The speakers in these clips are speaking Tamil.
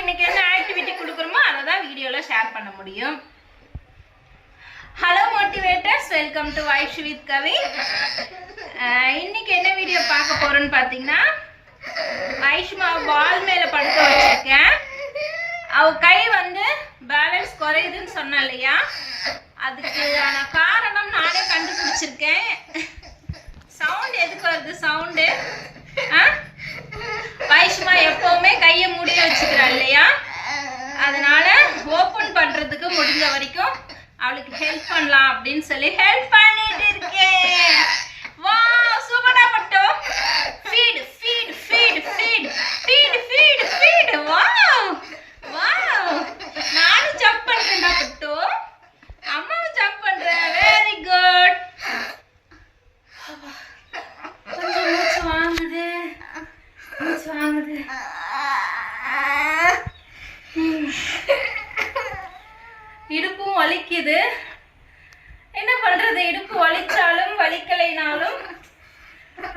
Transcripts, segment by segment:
இன்னைக்கு என்ன ஆக்டிவிட்டி கொடுக்குறோமோ அதை தான் வீடியோவில் ஷேர் பண்ண முடியும். Hello motivators welcome to Vaish with Kavi இன்னைக்கு என்ன வீடியோ பார்க்க போறோம்னு பார்த்தீங்கன்னா ஐஷ்மா பால் மேலே படுக்க வச்சிருக்கேன். அவ கை வந்து பேலன்ஸ் குறையுதுன்னு சொன்ன இல்லையா? அதுக்கான காரணம் நானே கண்டுபிடிச்சிருக்கேன். சவுண்ட் எதுக்கு வருது? சவுண்டு ஆ? வைஷ்மா எப்பவுமே கையை மூடி வச்சுக்கிறா இல்லையா? அதனால ஓப்பன் பண்றதுக்கு முடிஞ்ச வரைக்கும் அவளுக்கு ஹெல்ப் பண்ணலாம் அப்படின்னு சொல்லி ஹெல்ப் பண்ணிட்டு இருக்கேன். வாங்குது இடுப்பும் வலிக்குது. என்ன பண்றது? இடுப்பு வலிச்சாலும் வலிக்கலைனாலும்.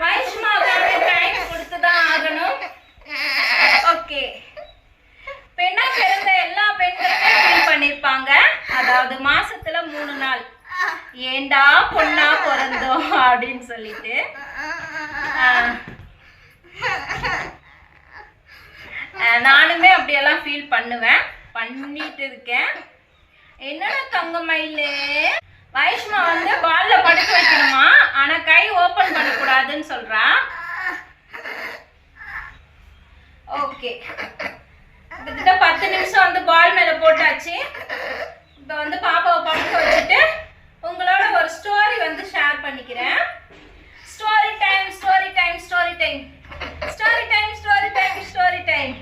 வைஷ்மாவுக்கான டைம் கொடுத்து தான் ஆகணும். ஓகே பெண்ணா பிறந்த எல்லா பெண்களுமே ஃபீல் பண்ணிருப்பாங்க. அதாவது மாசத்துல மூணு நாள். ஏண்டா பொண்ணா பிறந்தோம் அப்படின்னு சொல்லிட்டு. நானுமே அப்படியெல்லாம் ஃபீல் பண்ணுவேன். பண்ணிட்டு இருக்கேன். என்னடா தங்க மயிலு? வைஷ்மா வந்து பால்ல படுக்க வைக்கணுமா? ஆனா கை ஓபன் பண்ணக்கூடாதுன்னு சொல்றா. ஓகே கிட்டத்தட்ட பத்து நிமிஷம் வந்து பால் மேல போட்டாச்சு. இப்போ வந்து பாப்பாவை படுக்க வச்சுட்டு உங்களோட ஒரு ஸ்டோரி வந்து ஷேர் பண்ணிக்கிறேன் story time story time story time story time story time story time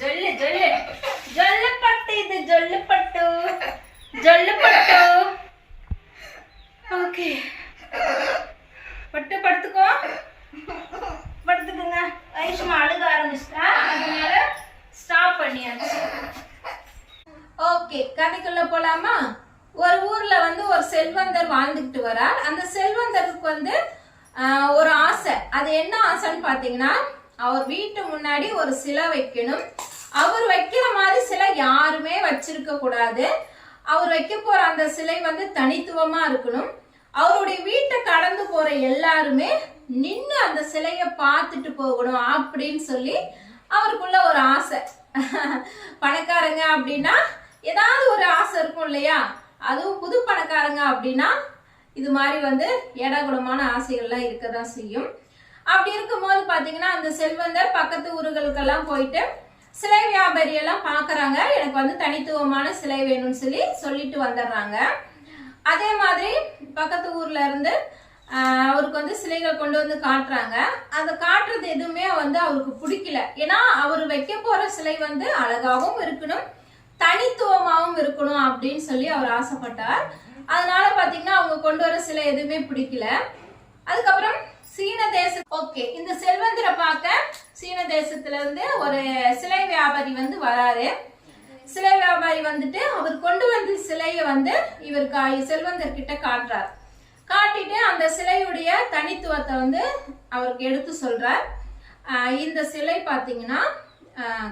ஜொல்லு ஜொல்லு ஜொல்லு பட்டு இது ஜொல்லு பட்டு ஜொல்லு பட்டு ஓகே பட்டு படுத்துக்கோ படுத்துக்குங்க ஐஷுமா அழுக ஆரம்பிச்சிட்டா அதனால ஸ்டாப் பண்ணியாச்சு ஓகே கதைக்குள்ள போலாமா? ஒரு ஊர்ல வந்து ஒரு செல்வந்தர் வாழ்ந்துக்கிட்டு வரார். அந்த செல்வந்தருக்கு வந்து ஒரு ஆசை. அது என்ன ஆசைன்னு பாத்தீங்கன்னா அவர் வீட்டு முன்னாடி ஒரு சிலை வைக்கணும். அவர் வைக்கிற மாதிரி சிலை யாருமே வச்சிருக்க கூடாது. அவர் வைக்க போற அந்த சிலை வந்து தனித்துவமா இருக்கணும். அவருடைய வீட்டை கடந்து போற எல்லாருமே நின்று அந்த சிலையை பார்த்துட்டு போகணும் அப்படின்னு சொல்லி அவருக்குள்ள ஒரு ஆசை. பணக்காரங்க அப்படின்னா ஏதாவது இல்லையா? அதுவும் புது பணக்காரங்க அப்படின்னா இது மாதிரி வந்து ஏடாகுடமான ஆசைகள்லாம் இருக்க தான் செய்யும். அப்படி இருக்கும்போது பார்த்தீங்கன்னா அந்த செல்வந்தர் பக்கத்து ஊர்களுக்கெல்லாம் போயிட்டு சிலை வியாபாரி எல்லாம் எனக்கு வந்து தனித்துவமான சிலை வேணும்னு சொல்லி சொல்லிட்டு வந்துடுறாங்க. அதே மாதிரி பக்கத்து ஊர்ல இருந்து அவருக்கு வந்து சிலைகள் கொண்டு வந்து காட்டுறாங்க. அந்த காட்டுறது எதுவுமே வந்து அவருக்கு பிடிக்கல. ஏன்னா அவர் வைக்க போற சிலை வந்து அழகாகவும் இருக்கணும். தனித்துவமாகவும் இருக்கணும் அப்படின்னு சொல்லி அவர் ஆசைப்பட்டார். அதனால பாத்தீங்கன்னா அவங்க கொண்டு வர சிலை எதுவுமே பிடிக்கல. அதுக்கப்புறம் சீன தேச ஓகே இந்த செல்வந்தரை பார்க்க சீன தேசத்துல இருந்து ஒரு சிலை வியாபாரி வந்து வராரு. சிலை வியாபாரி வந்துட்டு அவர் கொண்டு வந்த சிலையை வந்து இவர் கா- செல்வந்தர் கிட்ட காட்டுறார். காட்டிட்டு அந்த சிலையுடைய தனித்துவத்தை வந்து அவருக்கு எடுத்து சொல்றார். இந்த சிலை பார்த்தீங்கன்னா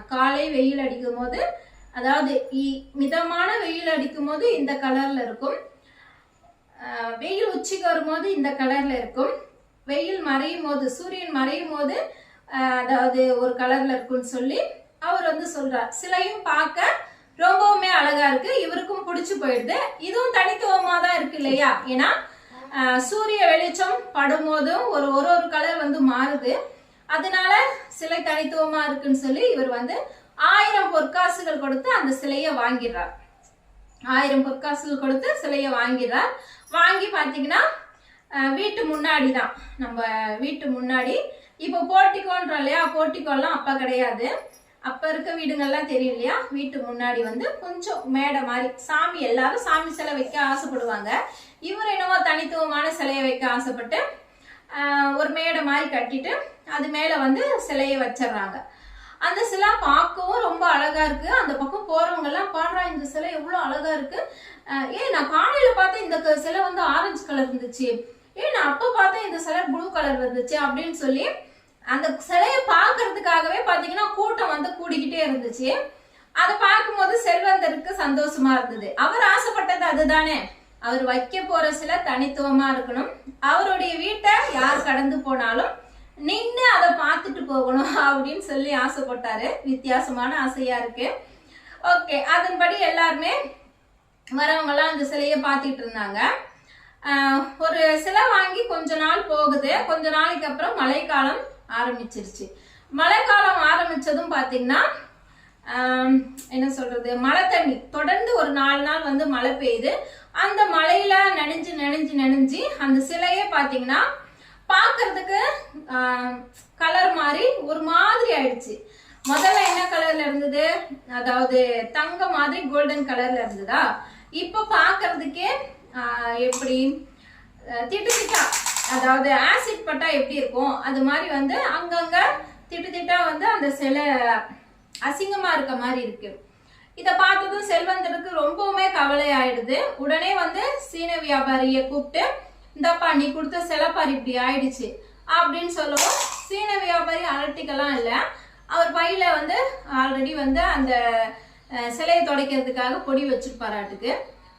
காலை வெயில் அடிக்கும் போது அதாவது இ- மிதமான வெயில் அடிக்கும் போது இந்த கலர்ல இருக்கும். வெயில் உச்சிக்கு வரும்போது இந்த கலர்ல இருக்கும். வெயில் மறையும் போது சூரியன் மறையும் போது அதாவது ஒரு கலர்ல இருக்கும்னு சொல்லி அவர் வந்து சொல்றார். சிலையும் பார்க்க ரொம்பவுமே அழகா இருக்கு. இவருக்கும் பிடிச்சு போயிடுது. இதுவும் தனித்துவமா தான் இருக்கு இல்லையா? ஏன்னா சூரிய வெளிச்சம் படும் போதும் ஒரு ஒரு ஒரு கலர் வந்து மாறுது. அதனால சிலை தனித்துவமா இருக்குன்னு சொல்லி இவர் வந்து ஆயிரம் பொற்காசுகள் கொடுத்து அந்த சிலையை வாங்கிடுறார். ஆயிரம் பொற்காசுகள் கொடுத்து சிலையை வாங்கிடுறார். வாங்கி பார்த்தீங்கன்னா வீட்டு முன்னாடி தான். நம்ம வீட்டு முன்னாடி. இப்போ போர்ட்டிக்கோன்றோம் இல்லையா? போர்ட்டிக்கோலாம் அப்போ கிடையாது. அப்போ இருக்க வீடுங்கள்லாம் தெரியும் இல்லையா? வீட்டு முன்னாடி வந்து கொஞ்சம் மேடை மாதிரி சாமி எல்லாரும் சாமி சிலை வைக்க ஆசைப்படுவாங்க. இவர் என்னவோ தனித்துவமான சிலையை வைக்க ஆசைப்பட்டு ஒரு மேடை மாதிரி கட்டிட்டு அது மேலே வந்து சிலையை வச்சிடுறாங்க. அந்த சிலை பார்க்கவும் ரொம்ப அழகா இருக்கு. அந்த பக்கம் போறவங்க எல்லாம் பாடுறா இந்த சிலை எவ்வளவு அழகா இருக்கு. ஏ நான் காலையில பார்த்தேன் இந்த சிலை வந்து ஆரஞ்சு கலர் இருந்துச்சு. ஏ நான் அப்ப பார்த்தேன் இந்த சிலை ப்ளூ கலர் இருந்துச்சு அப்படின்னு சொல்லி அந்த சிலையை பார்க்க பாத்தீங்கன்னா கூட்டம் வந்து கூடிக்கிட்டே இருந்துச்சு. அதை பார்க்கும்போது செல்வந்தருக்கு சந்தோஷமா இருந்தது. அவர் ஆசைப்பட்டது அதுதானே. அவர் வைக்க போற சில தனித்துவமா இருக்கணும். அவருடைய வீட்டை யார் கடந்து போனாலும் நின்று அதை பார்த்துட்டு போகணும் அப்படின்னு சொல்லி ஆசைப்பட்டாரு. வித்தியாசமான ஆசையா இருக்கு. ஓகே அதன்படி எல்லாருமே வரவங்கெல்லாம் அந்த சிலையை பார்த்துட்டு இருந்தாங்க. ஒரு சிலை வாங்கி கொஞ்ச நாள் போகுது. கொஞ்ச நாளைக்கு அப்புறம் மழைக்காலம் ஆரம்பிச்சிருச்சு. மழைக்காலம் ஆரம்பிச்சதும் பார்த்தீங்கன்னா என்ன சொல்றது? மழை தண்ணி. தொடர்ந்து ஒரு நாலு நாள் வந்து மழை பெய்யுது. அந்த மழையில நனைஞ்சு நனைஞ்சு நனைஞ்சு அந்த சிலையே பார்த்தீங்கன்னா பார்க்கிறதுக்கு கலர் மாதிரி ஒரு மாதிரி ஆயிடுச்சு. முதல்ல என்ன கலர்ல இருந்தது? அதாவது தங்க மாதிரி கோல்டன் கலர்ல இருந்ததா? இப்போ பார்க்கறதுக்கே எப்படி? திட்டு திட்டா. அதாவது ஆசிட் பட்டா எப்படி இருக்கும்? அது மாதிரி வந்து அங்கங்க திட்டு திட்டா வந்து அந்த சிலை அசிங்கமா இருக்க மாதிரி இருக்கு. இதை பார்த்ததும் செல்வந்தருக்கு ரொம்பவுமே கவலை ஆயிடுது உடனே வந்து சீன வியாபாரியை கூப்பிட்டு இந்தப்பா நீ கொடுத்த செலப்பார் இப்படி ஆயிடுச்சு அப்படின்னு சொல்லவும் சீன வியாபாரி அலட்டிக்கலாம் இல்லை. அவர் பையில வந்து ஆல்ரெடி வந்து அந்த சிலையை துடைக்கிறதுக்காக பொடி வச்சிருப்பாராட்டுக்கு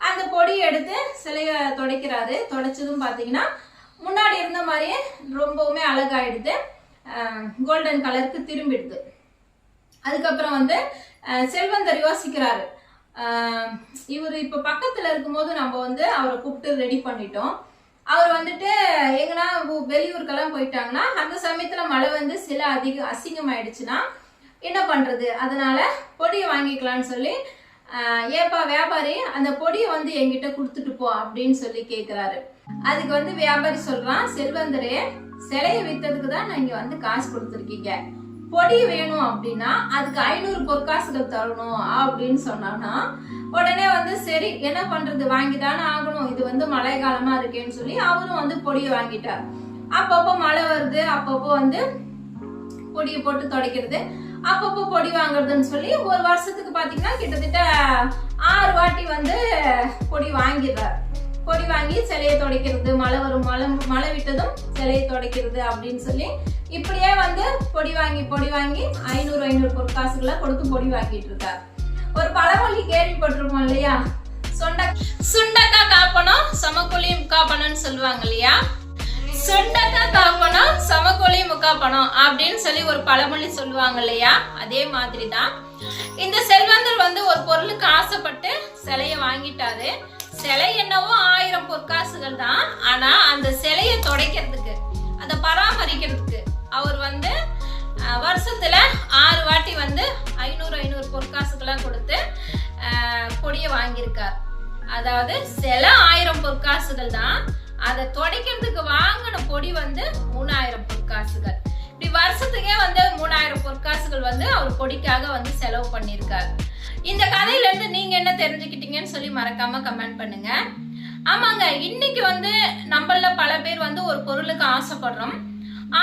அந்த பொடி எடுத்து சிலையை துடைக்கிறாரு. துடைச்சதும் பார்த்தீங்கன்னா முன்னாடி இருந்த மாதிரியே ரொம்பவுமே அழகாயிடுது. கோல்டன் கலருக்கு திரும்பிடுது. அதுக்கப்புறம் வந்து செல்வந்தர் யோசிக்கிறாரு. இவர் இப்போ பக்கத்தில் இருக்கும்போது நம்ம வந்து அவரை கூப்பிட்டு ரெடி பண்ணிட்டோம். அவர் வந்துட்டு எங்கன்னா வெளியூருக்கெல்லாம் போயிட்டாங்கன்னா அந்த சமயத்தில் மழை வந்து சில அதிக அசிங்கமாயிடுச்சுன்னா என்ன பண்ணுறது அதனால பொடியை வாங்கிக்கலாம்னு சொல்லி ஏப்பா வியாபாரி அந்த பொடியை வந்து எங்கிட்ட கொடுத்துட்டு போ அப்படின்னு சொல்லி கேட்குறாரு அதுக்கு வந்து வியாபாரி சொல்றான் செல்வந்தரே சிலையை வித்ததுக்கு தான் நான் இங்கே வந்து காசு கொடுத்துருக்கீங்க. பொடி வேணும் அப்படின்னா அதுக்கு ஐநூறு பொற்காசுகள் தரணும் அப்படின்னு சொன்னான்னா உடனே வந்து சரி என்ன பண்றது? வாங்கிதானே ஆகணும். இது வந்து மழை காலமா இருக்கேன்னு சொல்லி அவரும் வந்து பொடியை வாங்கிட்டார். அப்பப்போ மழை வருது அப்பப்போ வந்து பொடியை போட்டு துடைக்கிறது. அப்பப்போ பொடி வாங்குறதுன்னு சொல்லி ஒரு வருஷத்துக்கு பாத்தீங்கன்னா கிட்டத்தட்ட ஆறு வாட்டி வந்து பொடி வாங்கிடுறார். பொடி வாங்கி சிலையை துடைக்கிறது. மழை வரும் மழை மழை விட்டதும் சிலையை துடைக்கிறது அப்படின்னு சொல்லி இப்படியே வந்து பொடி வாங்கி பொடி வாங்கி ஐநூறு ஐநூறு பொற்காசுகளை கொடுத்து பொடி வாங்கிட்டு இருக்கார். ஒரு பழமொழி கேள்விப்பட்டிருப்போம் இல்லையா? சொண்ட சுண்டக்காய் காப்பணும் சமக்குழி முக்காப்பணம்னு சொல்லுவாங்க இல்லையா? சுண்டக்காய் காப்பணும் சமக்குழி முக்காப்பணம் அப்படின்னு சொல்லி ஒரு பழமொழி சொல்லுவாங்க இல்லையா? அதே மாதிரி தான் இந்த செல்வந்தர் வந்து ஒரு பொருளுக்கு ஆசைப்பட்டு சிலையை வாங்கிட்டாரு. சிலை என்னவோ ஆயிரம் பொற்காசுகள் தான். ஆனா அந்த சிலையை துடைக்கிறதுக்கு அதை பராமரிக்கிறதுக்கு அவர் வந்து வருஷத்துல ஆறு வாட்டி வந்து ஐநூறு ஐநூறு பொற்காசுகளா கொடுத்து கொடியை பொடியை வாங்கியிருக்கார். அதாவது சில ஆயிரம் பொற்காசுகள் தான். அதை துடைக்கிறதுக்கு வாங்கின பொடி வந்து மூணாயிரம் பொற்காசுகள். இப்படி வருஷத்துக்கே வந்து மூணாயிரம் பொற்காசுகள் வந்து அவர் பொடிக்காக வந்து செலவு பண்ணியிருக்காரு. இந்த கதையில இருந்து நீங்க என்ன தெரிஞ்சுக்கிட்டீங்கன்னு சொல்லி மறக்காம கமெண்ட் பண்ணுங்க. ஆமாங்க இன்னைக்கு வந்து நம்மள பல பேர் வந்து ஒரு பொருளுக்கு ஆசைப்படுறோம்.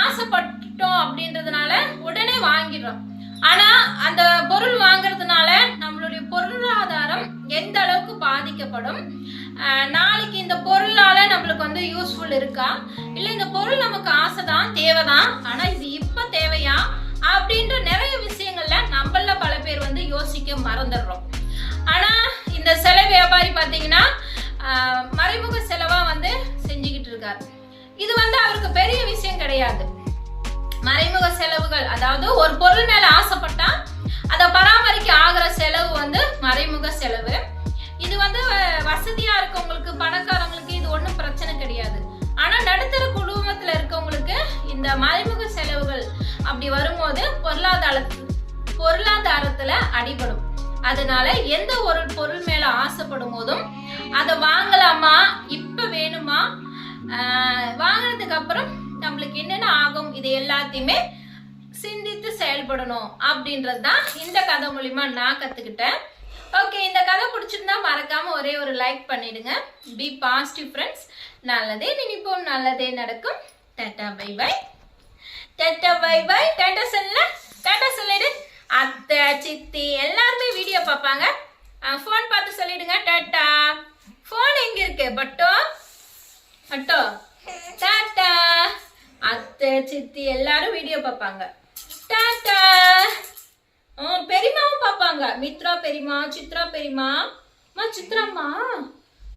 ஆசைப்பட்டோம் அப்படின்றதுனால உடனே வாங்கிடுறோம். ஆனா அந்த பொருள் வாங்குறதுனால நம்மளுடைய பொருளாதாரம் எந்த அளவுக்கு பாதிக்கப்படும்? நாளைக்கு இந்த பொருளால நம்மளுக்கு வந்து யூஸ்ஃபுல் இருக்கா? இல்ல இந்த பொருள் நமக்கு ஆசைதான் தேவைதான் ஆனா யோசிக்க மறந்துடுறோம். ஆனா இந்த சிலை வியாபாரி பாத்தீங்கன்னா மறைமுக செலவா வந்து செஞ்சுக்கிட்டு இருக்காரு. இது வந்து அவருக்கு பெரிய விஷயம் கிடையாது. மறைமுக செலவுகள் அதாவது ஒரு பொருள் மேல ஆசைப்பட்டா அதை பராமரிக்க ஆகிற செலவு வந்து மறைமுக செலவு. இது வந்து வசதியா இருக்கவங்களுக்கு பணக்காரங்களுக்கு இது ஒன்றும் பிரச்சனை கிடையாது. ஆனா நடுத்தர குடும்பத்துல இருக்கவங்களுக்கு இந்த மறைமுக செலவுகள் அப்படி வரும்போது பொருளாதாரத்துக்கு பொருளாதாரத்துல அடிபடும். அதனால எந்த ஒரு பொருள் மேல ஆசைப்படும் போதும் அதை வாங்கலாமா? இப்ப வேணுமா? வாங்கினதுக்கு அப்புறம் நம்மளுக்கு என்னென்ன ஆகும்? இது எல்லாத்தையுமே சிந்தித்து செயல்படணும் அப்படின்றது தான் இந்த கதை மூலிமா நான் கத்துக்கிட்டேன். ஓகே இந்த கதை பிடிச்சிருந்தா மறக்காம ஒரே ஒரு லைக் பண்ணிடுங்க. பி பாசிட்டிவ் ஃப்ரெண்ட்ஸ் நல்லதே நினைப்போம். நல்லதே நடக்கும். Tata bye bye tata bye bye tata சொல்ல. டாட்டா சொல்லிடு. அத்தை சித்தி எல்லாருமே வீடியோ பார்ப்பாங்க. ஃபோன் பார்த்து சொல்லிடுங்க. டாட்டா. ஃபோன் எங்க இருக்கு? பட்டோ? பட்டோ? டாட்டா. அத்தை சித்தி எல்லாரும் வீடியோ பார்ப்பாங்க. டாட்டா. ஆ, பெரியம்மாவும் பார்ப்பாங்க. மித்ரா பெரியம்மா சித்ரா பெரியம்மா. அம்மா சித்ராம்மா.